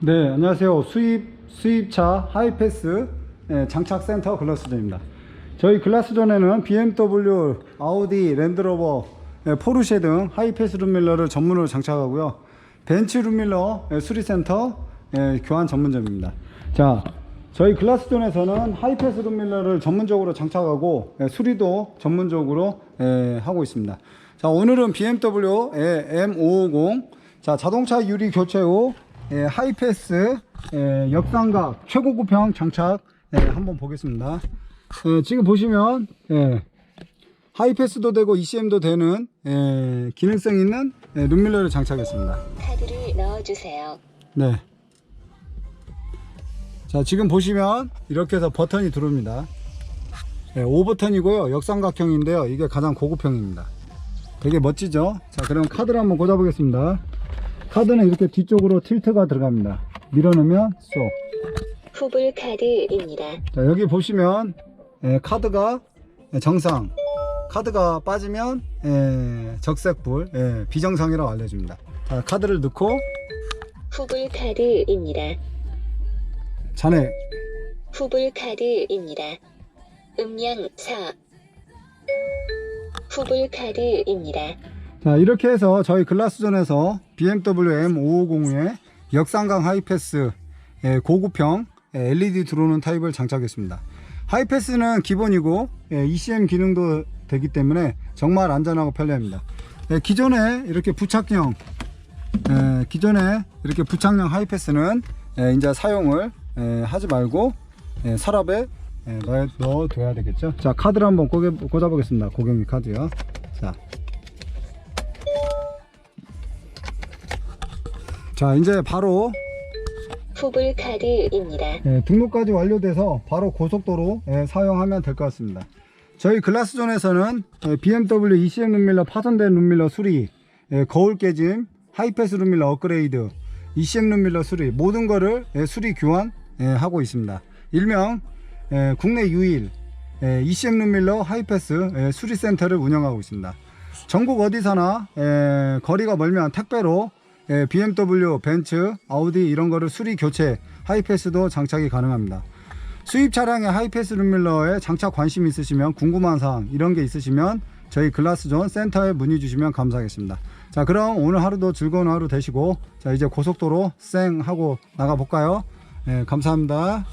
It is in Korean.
네, 안녕하세요. 수입, 수입차 하이패스 예, 장착센터 글라스존입니다. 저희 글라스존에는 BMW, 아우디, 랜드로버, 예, 포르쉐 등 하이패스 룸밀러를 전문으로 장착하고요. 벤츠 룸밀러 예, 수리센터 예, 교환 전문점입니다. 자, 저희 글라스존에서는 하이패스 룸밀러를 전문적으로 장착하고 예, 수리도 전문적으로 예, 하고 있습니다. 자, 오늘은 BMW M550 자, 자동차 유리 교체 후 예, 하이패스 예, 역삼각 최고급형 장착 예, 한번 보겠습니다. 예, 지금 보시면 예, 하이패스도 되고 ECM도 되는 예, 기능성 있는 예, 룸밀러를 장착했습니다. 카드를 넣어주세요. 네. 자, 지금 보시면 이렇게 해서 버튼이 들어옵니다. 네, 5버튼이고요. 역삼각형인데요. 이게 가장 고급형입니다. 되게 멋지죠? 자, 그럼 카드를 한번 꽂아 보겠습니다. 카드는 이렇게 뒤쪽으로 틸트가 들어갑니다. 밀어넣으면 쏙. 후불 카드입니다. 자, 여기 보시면 예, 카드가 정상, 카드가 빠지면 예, 적색불, 예, 비정상이라고 알려줍니다. 자, 카드를 넣고 후불 카드입니다. 잔액 후불 카드입니다. 음량 4. 후불 카드입니다. 자 이렇게 해서 저희 글라스존에서 BMW M550에 역삼각 하이패스 예, 고급형 예, LED 들어오는 타입을 장착했습니다. 하이패스는 기본이고 예, ECM 기능도 되기 때문에 정말 안전하고 편리합니다. 예, 기존에 이렇게 부착형 예, 기존에 이렇게 부착형 하이패스는 예, 이제 사용을 예, 하지 말고 예, 서랍에 예, 넣어, 넣어둬야 되겠죠. 자 카드를 한번 꽂아, 꽂아보겠습니다. 고객님 카드요. 자. 자 이제 바로 후불 카드입니다. 예, 등록까지 완료돼서 바로 고속도로 예, 사용하면 될 것 같습니다. 저희 글라스존에서는 예, BMW ECM 룸밀러 파손된 룸밀러 수리 예, 거울 깨짐 하이패스 룸밀러 업그레이드 ECM 룸밀러 수리 모든 거를 예, 수리 교환 예, 하고 있습니다. 일명 예, 국내 유일 예, ECM 룸밀러 하이패스 예, 수리센터를 운영하고 있습니다. 전국 어디서나 예, 거리가 멀면 택배로 예, BMW, 벤츠, 아우디 이런 거를 수리 교체 하이패스도 장착이 가능합니다. 수입 차량의 하이패스 룸밀러에 장착 관심 있으시면 궁금한 사항 이런 게 있으시면 저희 글라스존 센터에 문의 주시면 감사하겠습니다. 자 그럼 오늘 하루도 즐거운 하루 되시고 자 이제 고속도로 쌩 하고 나가 볼까요? 예, 감사합니다.